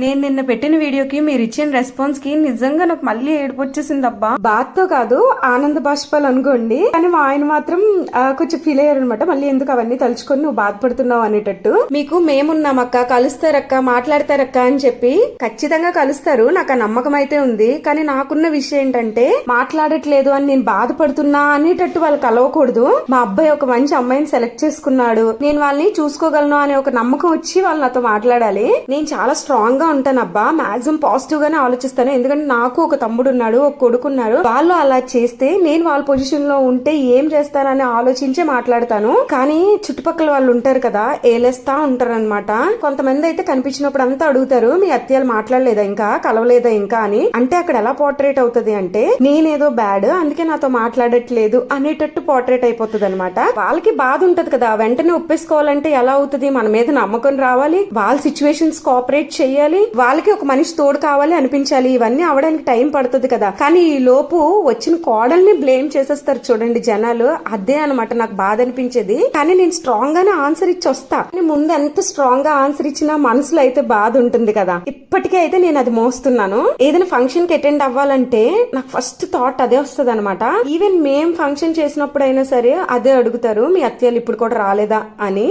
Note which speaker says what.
Speaker 1: నేను నిన్న పెట్టిన వీడియోకి మీరు ఇచ్చిన రెస్పాన్స్కి నిజంగా నాకు మళ్ళీ ఏడుపు వచ్చేసింది అబ్బా బాధ తో కాదు ఆనంద బాష్పాలు అనుకోండి. కానీ మా ఆయన మాత్రం కొంచెం ఫీల్ అయ్యారు అనమాట మళ్ళీ ఎందుకు అవన్నీ తలుచుకొని నువ్వు బాధపడుతున్నావు అనేటట్టు. మీకు మేమున్నామక్క కలుస్తారక్క మాట్లాడతారక్క అని చెప్పి ఖచ్చితంగా కలుస్తారు. నాకు ఆ నమ్మకం అయితే ఉంది. కానీ నాకున్న విషయం ఏంటంటే మాట్లాడట్లేదు అని నేను బాధపడుతున్నా అనేటట్టు వాళ్ళు కలవకూడదు మా అబ్బాయి ఒక మంచి అమ్మాయిని సెలెక్ట్ చేసుకున్నాడు. నేను వాళ్ళని చూసుకోగలను అనే ఒక నమ్మకం వచ్చి వాళ్ళు నాతో మాట్లాడాలి. నేను చాలా స్ట్రాంగ్గా ఉంటాను. ఉంటానబ్బా మాక్సిమం పాజిటివ్ గానే ఆలోచిస్తాను. ఎందుకంటే నాకు ఒక తమ్ముడు ఉన్నాడు ఒక కొడుకున్నాడు వాళ్ళు అలా చేస్తే నేను వాళ్ళ పొజిషన్లో ఉంటే ఏం చేస్తానని ఆలోచించే మాట్లాడతాను. కానీ చుట్టుపక్కల వాళ్ళు ఉంటారు కదా ఏలేస్తా ఉంటారు అనమాట కొంతమంది అయితే కనిపించినప్పుడు అంతా అడుగుతారు మీ అత్యాలు మాట్లాడలేదా ఇంకా? కలవలేదా ఇంకా? అని. అంటే అక్కడ ఎలా పోర్ట్రేట్ అవుతుంది అంటే నేనేదో బ్యాడ్ అందుకే నాతో మాట్లాడట్లేదు అనేటట్టు పోర్ట్రేట్ అయిపోతుంది అనమాట వాళ్ళకి బాధ ఉంటది కదా వెంటనే ఒప్పేసుకోవాలంటే ఎలా అవుతుంది? మన మీద నమ్మకం రావాలి. వాళ్ళ సిచ్యువేషన్స్ కోఆపరేట్ చేయాలి. వాళ్ళకి ఒక మనిషి తోడు కావాలి అనిపించాలి. ఇవన్నీ అవడానికి టైం పడుతుంది కదా. కానీ ఈ లోపు వచ్చిన కోడల్ని బ్లేమ్ చేసేస్తారు చూడండి జనాలు. అదే అనమాట నాకు బాధ అనిపించేది. కానీ నేను స్ట్రాంగ్ గానే ఆన్సర్ ఇచ్చి వస్తా. ముందు ఎంత స్ట్రాంగ్గా ఆన్సర్ ఇచ్చినా మనసులో అయితే బాధ ఉంటుంది కదా. ఇప్పటికే అయితే నేను అది మోస్తున్నాను. ఏదైనా ఫంక్షన్కి అటెండ్ అవ్వాలంటే నాకు ఫస్ట్ థాట్ అదే వస్తుంది అనమాట ఈవెన్ మేం ఫంక్షన్ చేసినప్పుడు అయినా సరే అదే అడుగుతారు. మీ అత్తయ్యలు ఇప్పుడు కూడా రాలేదా అని.